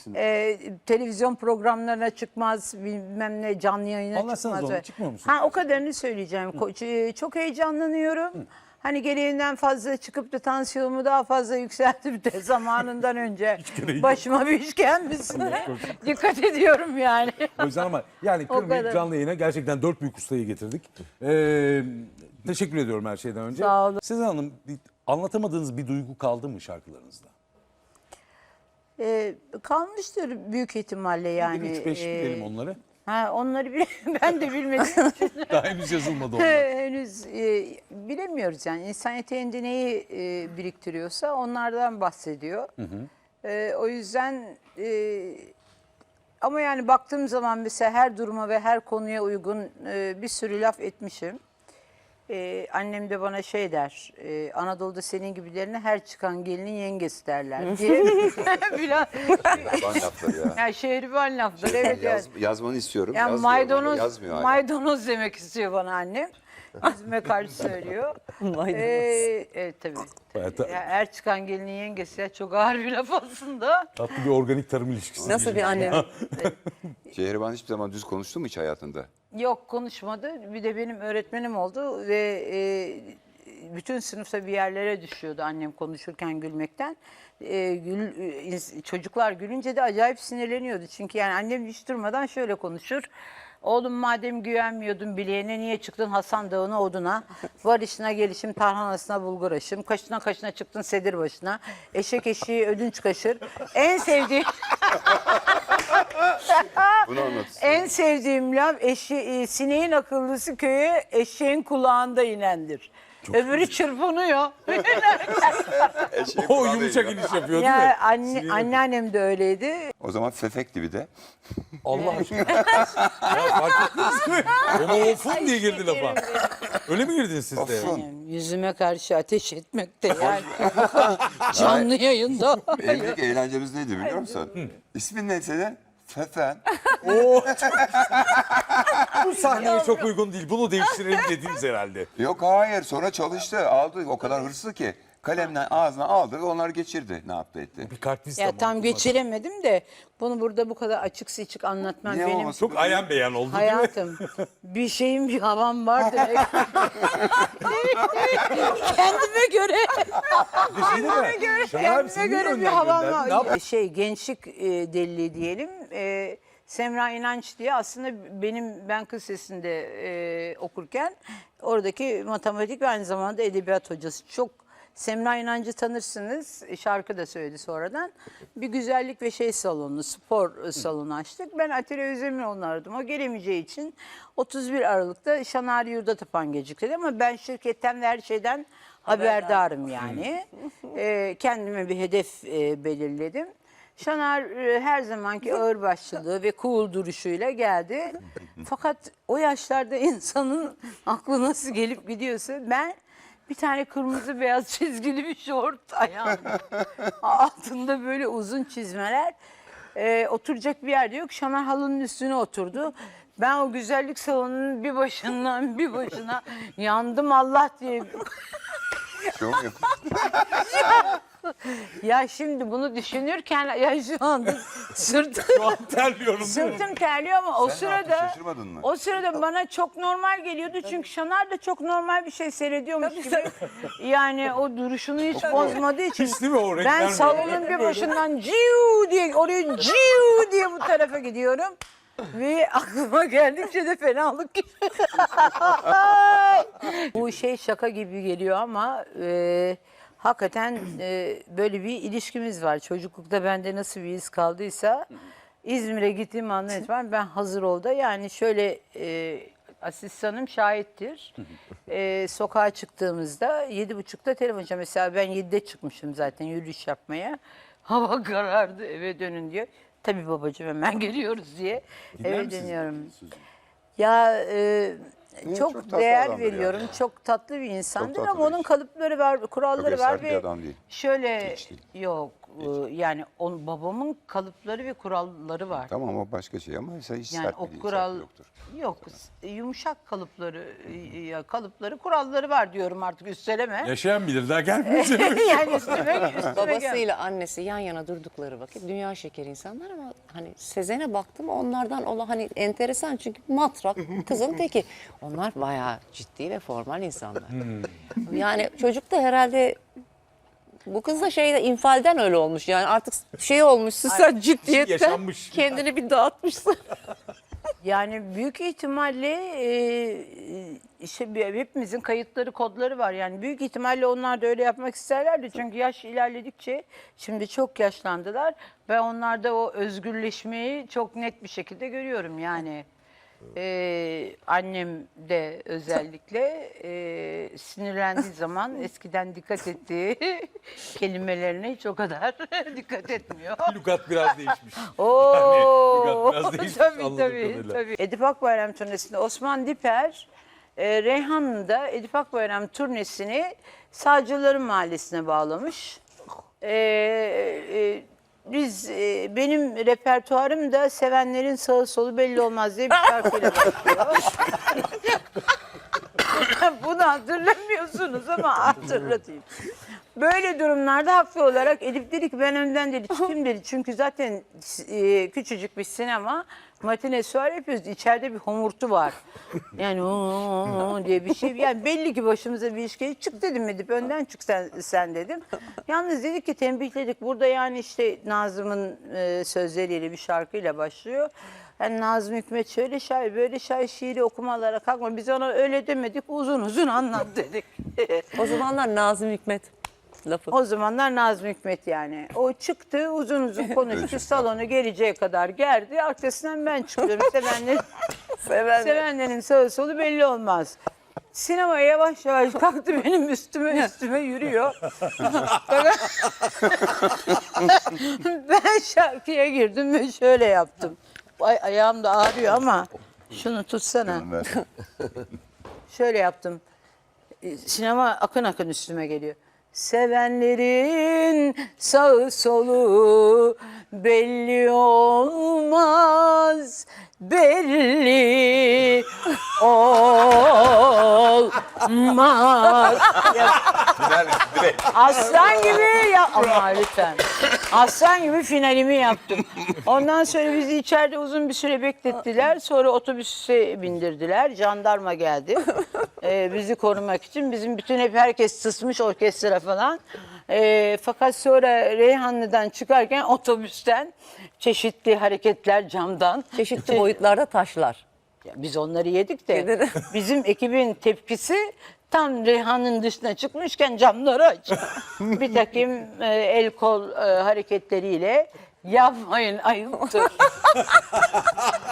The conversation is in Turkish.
ikisini. e, televizyon programlarına çıkmaz, bilmem ne canlı yayına Anlatsanız çıkmaz. onu, çıkmıyor musun? Ha o kadarını söyleyeceğim. Ko- e, Çok heyecanlanıyorum. Hani gereğinden fazla çıkıp da tansiyonumu daha fazla yükseltip de zamanından önce başıma bir iş gelmesin. Dikkat ediyorum yani. O yüzden ama yani kadar. canlı yayına gerçekten dört büyük ustayı getirdik. Ee, teşekkür ediyorum her şeyden önce. Sağ olun. Sezen Hanım anlatamadığınız bir duygu kaldı mı şarkılarınızda? E, kalmıştır büyük ihtimalle yani. bir üç beş E, bilelim onları. Ha, onları bile, ben de bilmediğim için. Daha henüz yazılmadı onlar. Henüz e, bilemiyoruz yani. İnsan yeteneğinde neyi e, biriktiriyorsa onlardan bahsediyor. E, o yüzden e, ama yani baktığım zaman mesela her duruma ve her konuya uygun e, bir sürü laf etmişim. E, annem de bana şey der, e, Anadolu'da senin gibilerine her çıkan gelinin yengesi derler diye. Van lafları ya. yani şehriban laflar evet. yani. Yaz, yazmanı istiyorum. Yani yazmıyorum ama maydanoz, yazmıyor hala. maydanoz demek istiyor bana annem. Yüzüme karşı söylüyor. Maydanoz. Ee, evet tabii. Bayağı ta- Ya, er çıkan gelinin yengesi ya çok ağır bir laf aslında. Tatlı bir organik tarım ilişkisi. Nasıl bir anne? Şehriban hiçbir zaman düz konuştu mu hiç hayatında? Yok konuşmadı. Bir de benim öğretmenim oldu ve e, bütün sınıfta bir yerlere düşüyordu annem konuşurken gülmekten. E, gül, e, çocuklar gülünce de acayip sinirleniyordu. Çünkü yani annem hiç durmadan şöyle konuşur. Oğlum madem güvenmiyordun bileğine niye çıktın Hasan Dağı'na oduna? Var işine gelişim tarhanasına bulgur aşım. Kaşına kaşına çıktın sedir başına. Eşek eşeği ödünç kaşır. En sevdiğim... En sevdiğim laf eşe, e, sineğin akıllısı köye eşeğin kulağında inendir. Öbürü çırpınıyor. Eşeğin O yumuşak iniş yapıyor değil ya mi? anne, anneannem de öyleydi. O zaman fefekti bir de. Allah aşkına. ya fark ettiniz mi? Ona ofun diye girdi lafa. Öyle mi girdiniz siz de? Ofun. Yüzüme karşı ateş etmekte yani. Canlı yayında. Evlilik eğlencemiz neydi biliyor musun? İsmin ne senin? Fefen. Bu sahneye çok uygun değil. Bunu değiştirelim dediniz herhalde. Yok hayır sonra çalıştı aldı o kadar hırslı ki. Kalemden ağzına aldı ve onlar geçirdi. Ne yaptı etti. Bir kartvizit ya tam geçiremedim de bunu burada bu kadar açık seçik anlatmam Niye benim? Çok ayan beyan oldu değil mi? hayatım. Bir şeyin bir havam var demek. Kendime göre şey mi? Şener abi Kendime seni niye göre bir önden havam gönderdin? Ne var. yaptın? Şey gençlik e, deliliği diyelim. E, Semra İnanç diye aslında benim ben kız sesinde e, okurken oradaki matematik ve aynı zamanda edebiyat hocası. Çok Semra İnancı tanırsınız. E, Şarkı da söyledi sonradan. Bir güzellik ve şey salonu, spor e, salonu açtık. Ben Atilla Özdemiroğlu'nu aradım. O gelemeyeceği için 31 Aralık'ta Şanari Yurda Tapan gecikledi. Ama ben şirketten ve her şeyden haberdarım yani. Ee, kendime bir hedef e, belirledim. Şanar e, her zamanki ağırbaşlılığı ve cool duruşuyla geldi. Fakat o yaşlarda insanın aklı nasıl gelip gidiyorsa ben bir tane kırmızı beyaz çizgili bir şort ayağımda. Altında böyle uzun çizmeler. Ee, oturacak bir yerde yok. Şanar halının üstüne oturdu. Ben o güzellik salonunun bir başından bir başına yandım Allah diye. Çok mu yaptı? Ya şimdi bunu düşünürken ya şu anda sırtım, Şu an terliyorum değil mi? sırtım terliyor ama o Sen ne yaptın, sırada şaşırmadın mı? o sırada bana çok normal geliyordu çünkü Şanar da çok normal bir şey seyrediyormuş gibi. Yani o duruşunu hiç bozmadığı için. Değil mi o Ben salonun bir başından ciu diye oraya ciu diye bu tarafa gidiyorum. Ve aklıma geldikçe de fenalık Bu şey şaka gibi geliyor ama e, hakikaten e, böyle bir ilişkimiz var. Çocuklukta bende nasıl bir iz kaldıysa İzmir'e gittiğim andan itibaren ben hazır oldu. Yani şöyle e, asistanım şahittir. E, sokağa çıktığımızda yedi buçukta telefon açıyor. Mesela ben yedide çıkmışım zaten yürüyüş yapmaya. Hava karardı eve dönün diyor. Tabii babacığım hemen geliyoruz diye Dinler eve misiniz dönüyorum. sözü? Ya e, Niye? çok, Çok değer veriyorum. yani. Çok tatlı bir insandır tatlı ama onun bir- kalıpları var, kuralları Çok var ve değil. şöyle değil. yok e, yani on, babamın kalıpları ve kuralları var. Tamam o başka şey ama hiç Yani sert o bir kural yoktur. yok e, yumuşak kalıpları e, ya kalıpları kuralları var diyorum artık üsteleme. Yaşayan bilir daha gelmeyecek. yani üstüme, üstüme gel- Babasıyla annesi yan yana durdukları vakit dünya şekeri insanlar ama hani Sezen'e baktım onlardan ola hani enteresan çünkü matrak kızın teki. Onlar bayağı ciddi ve formal insanlar. Yani çocuk da herhalde bu kız da şeyde infalden öyle olmuş yani artık şey olmuşsun sen ciddiyetten yaşanmış. kendini bir dağıtmışsın. Yani büyük ihtimalle e, işte bir- hepimizin kayıtları, kodları var. Yani büyük ihtimalle onlar da öyle yapmak isterlerdi. Çünkü yaş ilerledikçe şimdi çok yaşlandılar. ve onlarda o özgürleşmeyi çok net bir şekilde görüyorum. Yani e, annem de özellikle e, sinirlendiği zaman eskiden dikkat ettiği kelimelerine hiç o kadar dikkat etmiyor. Lukat biraz değişmiş. Oo, biraz değişmiş tabii anladığım tabii, kadarıyla. tabii. Edip Akbayram turnesinde Osman Diper, e, Reyhanlı'da Edip Akbayram turnesini Sağcıların Mahallesi'ne bağlamış. E, e, biz, e, benim repertuarım da sevenlerin sağı solu belli olmaz diye bir şarkıyla başlıyor. Bunu hatırlamıyorsunuz ama hatırlatayım. Böyle durumlarda haklı olarak Edip dedi ki ben önden dedi çıkayım dedi. Çünkü zaten e, küçücük bir sinema matine suar yapıyoruz. İçeride bir homurtu var. Yani "Oo" diye bir şey. Yani belli ki başımıza bir iş geliyor. Çık dedim Edip önden çık sen, sen dedim. Yalnız dedik ki tembihledik. Burada yani işte Nazım'ın e, sözleriyle bir şarkıyla başlıyor. Yani Nazım Hikmet şöyle şair böyle şair şiiri okumalara kalkma. Biz ona öyle demedik uzun uzun anlat dedik. O zamanlar Nazım Hikmet lafı. o zamanlar Nazım Hikmet yani. O çıktı uzun uzun konuştu salonu geleceğe kadar geldi. Arkasından ben çıkıyorum. Sevenlerin, sevenlerin sağı solu belli olmaz. Sinemaya yavaş yavaş kalktı benim üstüme üstüme yürüyor. ben şarkıya girdim ve şöyle yaptım. Ay, ayağım da ağrıyor ama şunu tutsana. Şöyle yaptım. Sinema akın akın üstüme geliyor. Sevenlerin sağı solu belli olmaz belli olmaz. Ya, Aslan gibi ya ama lütfen. Aslan gibi finalimi yaptım. Ondan sonra bizi içeride uzun bir süre beklettiler. Sonra otobüse bindirdiler. Jandarma geldi. Ee, bizi korumak için. Bizim bütün hep herkes sısmış orkestra falan. Ee, fakat sonra Reyhanlı'dan çıkarken otobüsten çeşitli hareketler camdan. Çeşitli boyutlarda taşlar. Ya biz onları yedik de Yedin. bizim ekibin tepkisi tam Reyhan'ın dışına çıkmışken camları aç. bir takım e, el kol e, hareketleriyle yapmayın ayıptır.